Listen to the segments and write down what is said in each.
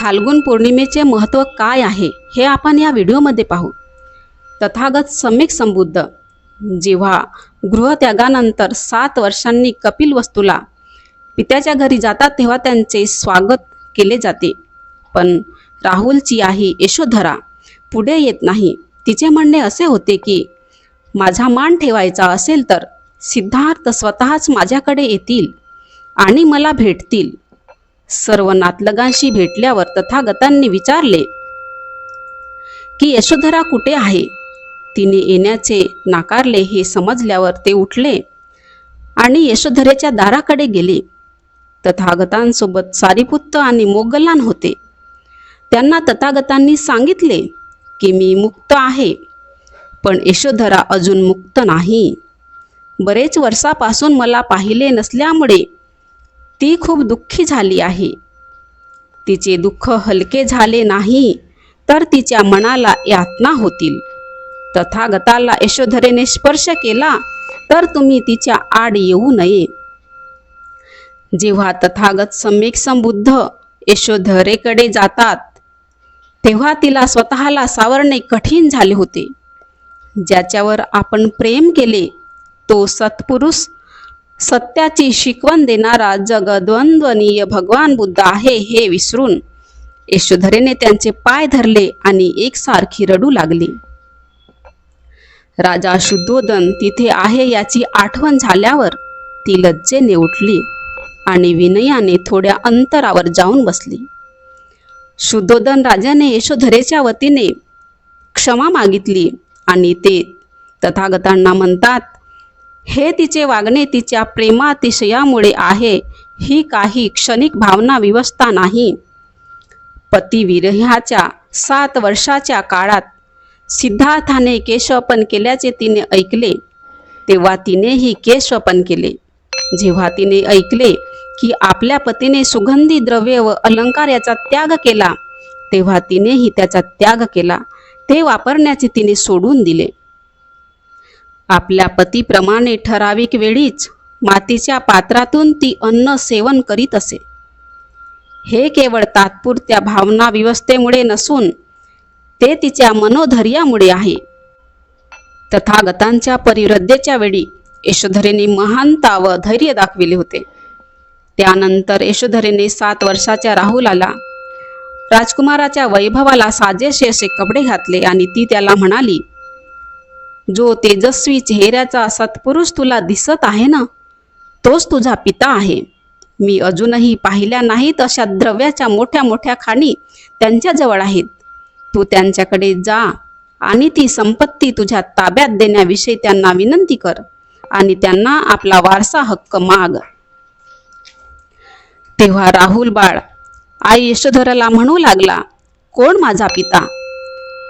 फाल्गुन पौर्णिमेचे महत्त्व काय आहे हे आपण या व्हिडिओमध्ये पाहू. तथागत सम्यक संबुद्ध. जेव्हा गृहत्यागानंतर सात वर्षांनी कपिल वस्तूला पित्याच्या घरी जातात तेव्हा त्यांचे स्वागत केले जाते. पण राहुलची आई यशोधरा पुढे येत नाही. तिचे म्हणणे असे होते की माझा मान ठेवायचा असेल तर सिद्धार्थ स्वतःच माझ्याकडे येतील आणि मला भेटतील. सर्व नातलगांशी भेटल्यावर तथागतांनी विचारले की यशोधरा कुठे आहे? तिने येण्याचे नाकारले हे समजल्यावर ते उठले आणि यशोधरेच्या दाराकडे गेले. तथागतांसोबत सारीपुत्त आणि मोगलान होते. त्यांना तथागतांनी सांगितले की मी मुक्त आहे पण यशोधरा अजून मुक्त नाही. बरेच वर्षापासून मला पाहिले नसल्यामुळे ती खूप दुःखी झाली आहे. तिचे दुःख हलके झाले नाही तर तिच्या मनाला यातना होतील. तथागताला यशोधरेने स्पर्श केला तर तुम्ही तिच्या आड येऊ नये. जेव्हा तथागत सम्यक संबुद्ध यशोधरेकडे जातात तेव्हा तिला स्वतःला सावरणे कठीण झाले होते. ज्याच्यावर आपण प्रेम केले तो सत्पुरुष सत्याची शिकवण देणारा जगद्वंद्वनीय भगवान बुद्ध आहे हे विसरून यशोधरेने त्यांचे पाय धरले आणि एकसारखी रडू लागली. राजा शुद्धोदन तिथे आहे याची आठवण झाल्यावर ती लज्जेने उठली आणि विनयाने थोड्या अंतरावर जाऊन बसली. शुद्धोदन राजाने यशोधरेच्या वतीने क्षमा मागितली आणि ते तथागतांना म्हणतात हे तिचे वागणे तिच्या प्रेमातिशयामुळे आहे. ही काही क्षणिक भावना विवस्था नाही. पतिविरह्याच्या सात वर्षाच्या काळात सिद्धार्थाने केशवपन केल्याचे तिने ऐकले. तेव्हा तिनेही केशवपन केले. जेव्हा तिने ऐकले की आपल्या पतीने सुगंधी द्रव्य व अलंकार याचा त्याग केला तेव्हा तिनेही त्याचा त्याग केला. ते वापरण्याचे तिने सोडून दिले. आपल्या पतीप्रमाणे ठराविक वेळीच मातीच्या पात्रातून ती अन्न सेवन करीत असे. हे केवळ तात्पुरत्या भावना व्यवस्थेमुळे नसून ते तिच्या मनोधैर्यामुळे आहे. तथागतांच्या परिवृद्धेच्या वेळी यशोधरेने महानता व धैर्य दाखविले होते. त्यानंतर यशोधरेने सात वर्षाच्या राहुलाला राजकुमाराच्या वैभवाला साजेसे असे कपडे घातले आणि ती त्याला म्हणाली जो तेजस्वी चेहऱ्याचा सत्पुरुष तुला दिसत आहे ना तोच तुझा पिता आहे. मी अजूनही पाहिल्या नाहीत अशा द्रव्याच्या मोठ्या मोठ्या खाणी त्यांच्याजवळ आहेत. तू त्यांच्याकडे जा आणि ती संपत्ती तुझ्या ताब्यात देण्याविषयी त्यांना विनंती कर आणि त्यांना आपला वारसा हक्क माग. तेव्हा राहुल बाळ आई यशोधराला म्हणू लागला कोण माझा पिता?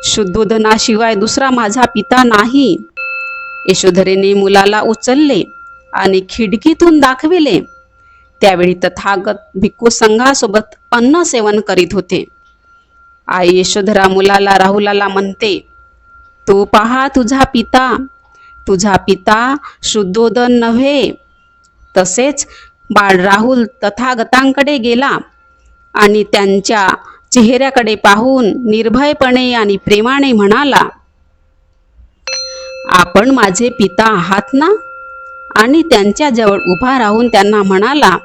शुद्धोधनाशिवाय दुसरा माझा पिता नाही. यशोधरेने मुलाला उचलले आणि खिडकीतून दाखविले. त्यावेळी तथागत भिक्खू संघासोबत अन्न सेवन करीत होते. आई यशोधरा मुलाला राहुलाला म्हणते तू पहा तुझा पिता. तुझा पिता शुद्धोदन नव्हे. तसेच बाळ राहुल तथागतांकडे गेला आणि त्यांच्या चेहऱ्याकडे पाहून निर्भयपणे आणि प्रेमाने म्हणाला आपण माझे पिता आहात ना? आणि त्यांच्याजवळ उभा राहून त्यांना म्हणाला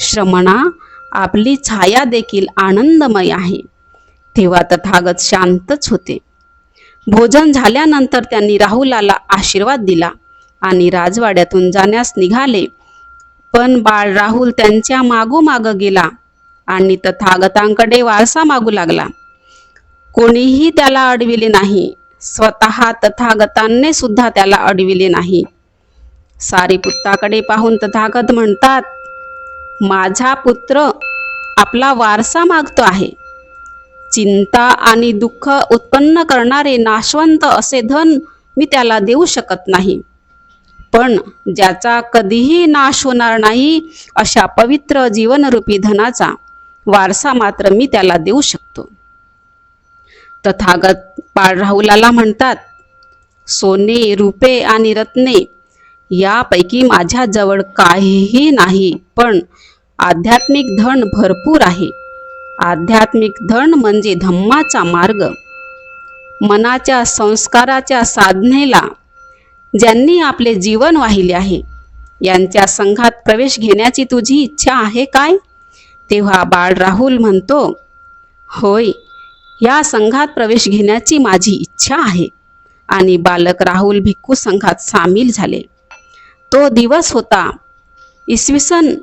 श्रमणा आपली छाया देखील आनंदमय आहे. तेव्हा तथागत शांतच होते. भोजन झाल्यानंतर त्यांनी राहुलाला आशीर्वाद दिला आणि राजवाड्यातून जाण्यास निघाले. पण बाळ राहुल त्यांच्या मागोमाग गेला. आणि तथागतांकडे वारसा मागू लागला. कोणीही त्याला अडविले नाही. स्वतः तथागतांनी सुद्धा त्याला अडविले नाही. सारीपुत्ताकडे पाहून तथागत म्हणतात माझा पुत्र आपला वारसा मागतो आहे. चिंता आणि दुःख उत्पन्न करणारे नाशवंत असे धन मी त्याला देऊ शकत नाही. पण ज्याचा कधीही नाश होणार नाही अशा पवित्र जीवनरूपी धनाचा वारसा मात्र मी त्याला देऊ शकतो. तथागत बाळराहुलाला म्हणतात सोने रुपे आणि रत्ने यापैकी माझ्याजवळ काहीही नाही पण आध्यात्मिक धन भरपूर आहे. आध्यात्मिक धन म्हणजे धम्माचा मार्ग. मनाच्या संस्काराच्या साधनेला ज्यांनी आपले जीवन वाहिले आहे यांच्या संघात प्रवेश घेण्याची तुझी इच्छा आहे काय? तेव्हा बाळ राहुल म्हणतो होय या संघात प्रवेश घेण्याची माझी इच्छा आहे. आणि बालक राहुल भिक्खू संघात सामील झाले. तो दिवस होता इसवी सन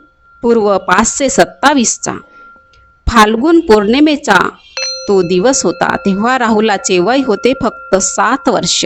पूर्व पाचशे सत्तावीसचा. फाल्गुन पौर्णिमेचा तो दिवस होता. तेव्हा राहुलाचे वय होते फक्त सात वर्ष.